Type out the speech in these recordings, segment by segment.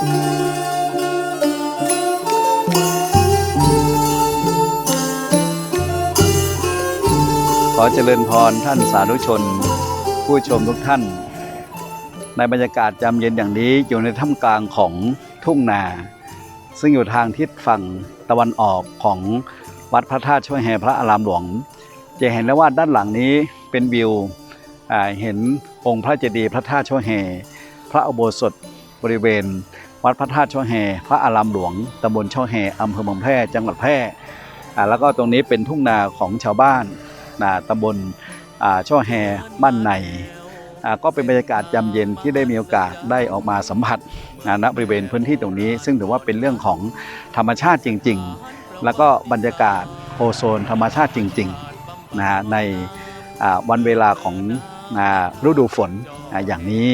ขอเจริญพรท่านสาธุชน ผู้ชมทุกท่าน ในบรรยากาศยามเย็นอย่างนี้อยู่ในท่ามกลางของทุ่งนา ซึ่งอยู่ทางทิศฝั่งตะวันออกของวัดพระธาตุช่วยแห่พระอารามหลวง จะเห็นได้ว่าด้านหลังนี้เป็นวิวเห็นองค์พระเจดีย์พระธาตุช่วยแห่พระอุโบสถบริเวณ วัดพระธาตุช่อแห่พระอารามหลวงตำบลช่อแห่อำเภอเมืองแพร่จังหวัดแพร่แล้วก็ตรงนี้เป็นทุ่งนาของชาวบ้านนะตำบลช่อแห่บ้านในก็เป็นบรรยากาศยามเย็นที่ได้มีโอกาสได้ออกมาสัมผัสนะณบริเวณพื้นที่ตรงนี้ ซึ่งถือว่าเป็นเรื่องของธรรมชาติจริง ๆ แล้วก็บรรยากาศโอโซนธรรมชาติจริงๆนะฮะในวันเวลาของฤดูฝนอย่างนี้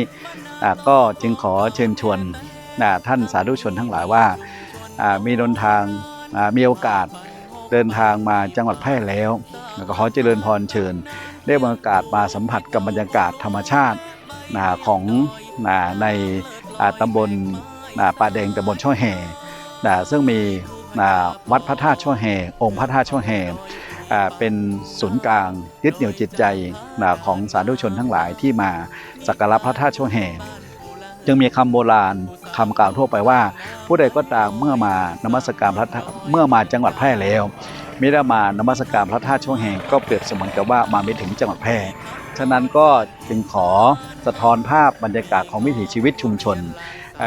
ก็จึงขอเชิญชวน ท่านสาธุชนทั้งหลายว่ามีเดินทางมีโอกาสเดินทางมาจังหวัดแพร่แล้วก็ขอเจริญพรเชิญ ได้มีโอกาสมาสัมผัสกับบรรยากาศธรรมชาตินะของนะในตำบลนะป่าแดงตำบลช่อแห่นะซึ่งมีนะวัดพระธาตุช่อแห่องค์พระธาตุช่อแห่เป็นศูนย์กลางยึดเหนี่ยวจิตใจของสาธุชนทั้งหลายที่มาสักการะพระธาตุช่อแห่จึงมีคำโบราณ คำกล่าวทั่วไปว่า ผู้ใดก็ตามเมื่อมานมัสการพระเมื่อมาจังหวัดแพร่แล้วมิได้มานมัสการพระธาตุช่วงแห่งก็เปรียบเสมือนกับว่ามาไม่ถึงจังหวัดแพร่ฉะนั้นก็จึงขอสะท้อนภาพบรรยากาศของวิถีชีวิตชุมชน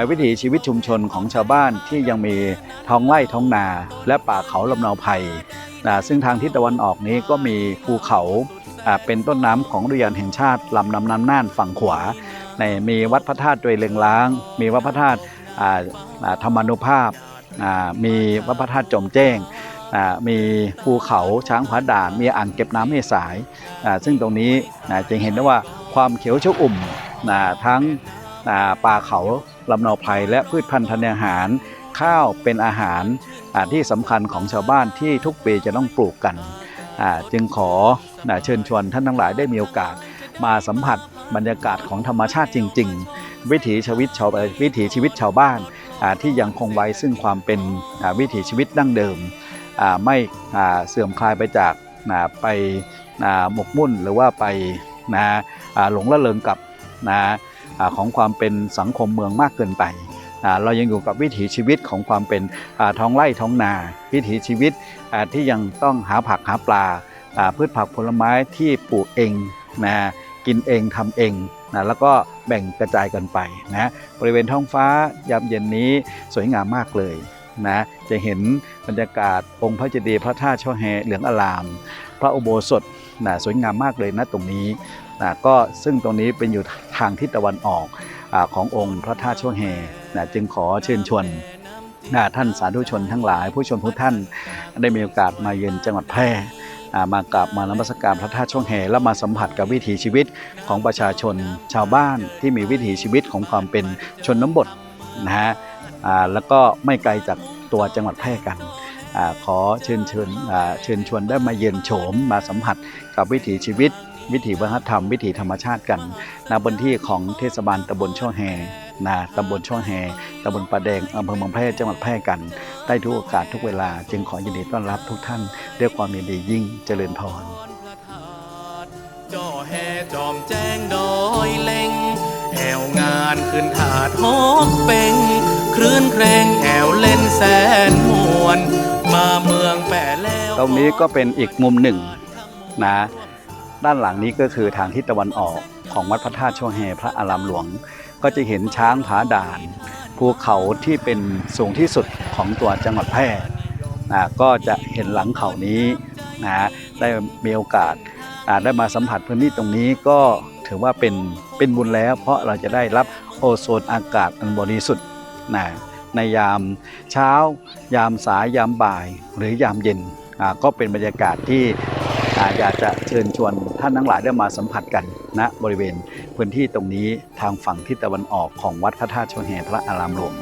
วิถีชีวิตชุมชนของชาวบ้านที่ยังมีท้องไร่ท้องนา และป่าเขาลำเนาไผ่นะซึ่งทางทิศตะวันออกนี้ก็มีภูเขาเป็นต้นน้ำของอุยานแห่งชาติลำน้ำน้ำน่านฝั่งขวา ในมีวัดพระธาตุโดยเลืองล้าง มีวัดพระธาตุธรรมานุภาพ มีวัดพระธาตุจอมแจ้ง มีภูเขาช้างผาด่าน มีอ่างเก็บน้ำแม่สาย ซึ่งตรงนี้นะจะเห็นได้ว่าความเขียวชอุ่มทั้งป่าเขาลำนาไพรและพืชพันธุ์ธัญญาหารข้าวเป็นอาหารที่สำคัญของชาวบ้านที่ทุกปีจะต้องปลูกกัน จึงขอเชิญชวนท่านทั้งหลายได้มีโอกาสมาสัมผัส บรรยากาศของธรรมชาติจริง ๆ วิถีชีวิตชาววิถีชีวิตชาวบ้านที่ยังคงไว้ซึ่งความเป็นวิถีชีวิตดั้งเดิม ไม่เสื่อมคลายไปจากไปหมกมุ่นหรือว่าไปนะหลงละเลงกับนะของความเป็นสังคมเมืองมากเกินไป เรายังอยู่กับวิถีชีวิตของความเป็นท้องไร่ท้องนา วิถีชีวิตที่ยังต้องหาผักหาปลาพืชผักผลไม้ที่ปลูกเองนะ กินเองทำเองนะแล้วก็แบ่งกระจายกันไปนะบริเวณท้องฟ้ายามเย็นนี้สวยงามมากเลยนะจะเห็นบรรยากาศองค์พระเจดีย์พระธาตุช่อแฮเหลืองอลาม พระอุโบสถนะสวยงามมากเลยนะตรงนี้นะก็ซึ่งตรงนี้เป็นอยู่ทางทิศตะวันออกอขององค์พระธาตุช่อแฮนะจึงขอเชิญชวนนะท่านสาธุชนทั้งหลาย ผู้ชมทุกท่านได้มีโอกาสมาเยือนจังหวัดแพร่ มากราบมานมัสการพระธาตุช่วงแห่และมาสัมผัสกับวิถีชีวิตของประชาชนชาวบ้านที่มีวิถีชีวิตของความเป็นชนน้ำบทนะฮะแล้วก็ไม่ไกลจากตัวจังหวัดแพร่กันอขอเชิญเชิญเชิญชวนได้มาเยือนโฉมมาสัมผัสกับวิถีชีวิต วิถีวัฒนธรรม วิถีธรรมชาติกันณบนที่ของเทศบาลตำบลช่วงแห่ นะตำบลช่วงแห่ตำบลปะแดงอำเภอเมืองแพร่จังหวัดแพร่กัน ได้ทุกโอกาสทุกเวลา จึงขอยินดีต้อนรับทุกท่านด้วยความยินดียิ่งเจริญพรจ่อแห่จอมแจ้งดอยเล็งแอวงานขึ้นถาดฮอกเป็งคลื่นเครงแอวเล่นแสนมวนมาเมืองแปะแล้วตรงนี้ก็เป็นอีกมุมหนึ่งนะด้านหลังนี้ก็คือทางทิศตะวันออกของวัดพระธาตุช่วงแฮพระอารามหลวง ก็จะเห็นช้างผาด่านภูเขาที่เป็นสูงที่สุดของตัวจังหวัดแพร่นะก็จะเห็นหลังเขานี้นะได้มีโอกาสได้มาสัมผัสพื้นที่ตรงนี้ก็ถือว่าเป็นเป็นบุญแล้ว เพราะเราจะได้รับโอโซนอากาศอันบริสุทธิ์นะในยามเช้า ยามสายยามบ่าย หรือยามเย็นก็เป็นบรรยากาศที่ อยากจะเชิญชวนท่านทั้งหลายได้มาสัมผัสกันณบริเวณพื้นที่ตรงนี้ทางฝั่งทิศตะวันออกของวัดพระธาตุชนแห่พระอารามหลวง